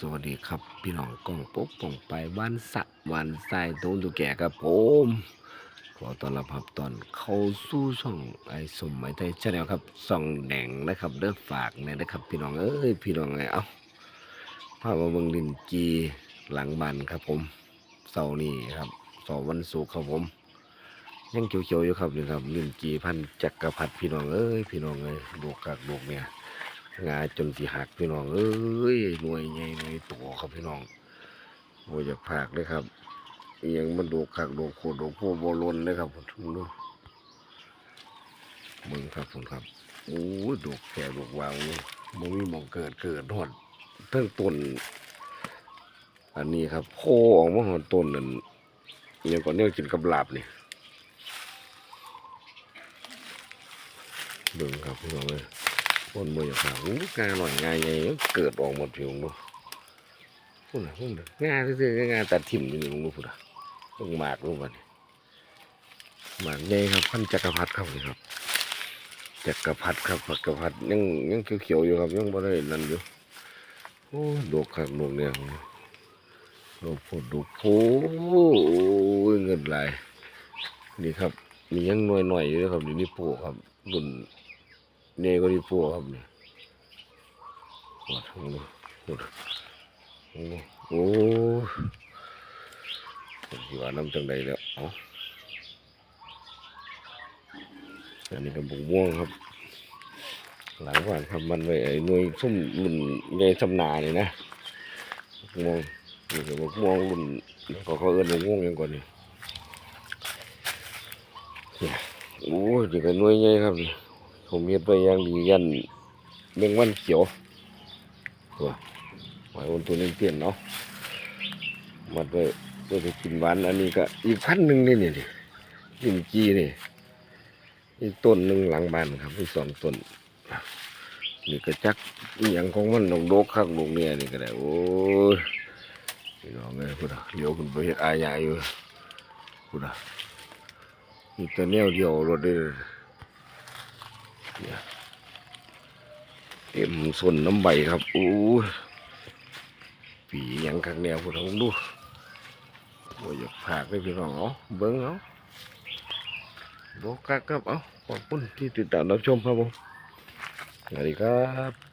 สวัสดีครับ พี่น้องกล้องปุ๊บป่องไปบ้านสะวันทรายตูนตุแก่ครับผมขอต้อนรับครับตอนเข้าสู่ช่องไอ้สมไม้ไทยชาแนลครับส่องแดงนะครับเด้อฝากเนี่ยนะครับ พี่น้องเอ้ยพี่น้องไงเอ้าพามาเบิ่งลินจีหลังบ้านครับผมเสาร์นี้ครับสาร์วันศุกร์ครับผม ยังเขียวๆอยู่ครับนี่ครับลินจีพันจักรพรรดิพี่น้องเอ้ยพี่น้องเอ้ยลูกกากลูกเนี่ย งาจนสิหักพี่น้อง เอ้ยหน่วยใหญ่หน่วยตัวครับพี่น้องโอยากผากเลยครับอิหยังมันโดูคักโดูโคตรดูโพบอลนเลยครับผมทุกดูมึงครับผมครับโอ้ยดูแก่ดูวางนี่มันมีมองเกิดเกิดหอดเทั้งต้น อันนี้ครับโคออกมาหอดต้นนั่นอยังก่อนเนี่ยกินกับลาบนี่เบิ่งครับพี่น้องเลย คนมือขาวงาหน่อยงาใหญ่เกิดออกหมดผิวดูพุ่นนะพุ่นนะงาซื่อๆงาตัดถิ่มอยู่นี่ลุงดูพุ่นน่ะลงหมากลงมานี่หมากใหญ่ครับพันจักรพรรดิครับนี่ครับจักรพรรดิครับจักรพรรดิยังยังเขียวๆอยู่ครับยังบ่ได้นั่นอยู่โอ้ดกครับดกเนี่ยดอกโพดดกโพโอ้ยเงินไหลนี่ครับมียังหน่อยๆอยู่เลยครับนี่นี่โปครับรุ่น เนี่ก็ดีปัวครับเนี่ยปวดหงนู้นปวดโอ้โอ้ยว่าน้ำจังใดแล้วเอาอันนี้ก็บุกม่วงครับ หลังว่านครับมันไว้ไอ้หน่วยซุ่มรุ่นใหญ่สำนาเนี่ยนะบุกม่วงนี่ก็บุกม่วงรุ่นก็เขาเอิ้นบุกม่วงยังก่อนนี่โอ้ยนี่ก็หน่วยใหญ่ครับนี่ ผมเฮ็ดไปอย่างดียันเมืองวันเขียวตัวหอยวนตัวนี้เปลี่ยนเนาะมัดไว้เพื่อจะกินหวานอันนี้ก็อีกพันหนึ่งนี่นี่ดิกินจีนี่อีกต้นหนึ่งหลังบ้านครับอีกสองต้นนี่ก็จักอย่างของมันดอกโดกข้างลงเนี่ยนี่ก็ได้โอ้ยพี่น้องเอ้ยพุทธะเดี๋ยวคุณไปเฮ็ดอาญาอยู่พุทธะมีแต่แนวเดียวรถเด้อเนี่ย เต็มส่วนน้ำใบครับอู้ปีอยังข้างแนวพวกเราดูโอ้ยอยากผากไปพี่น้องเอาเบิ้งเอาบอกกักครับเอาขอบคุณที่ติดตามรับชมครับผมสวัสดีครับ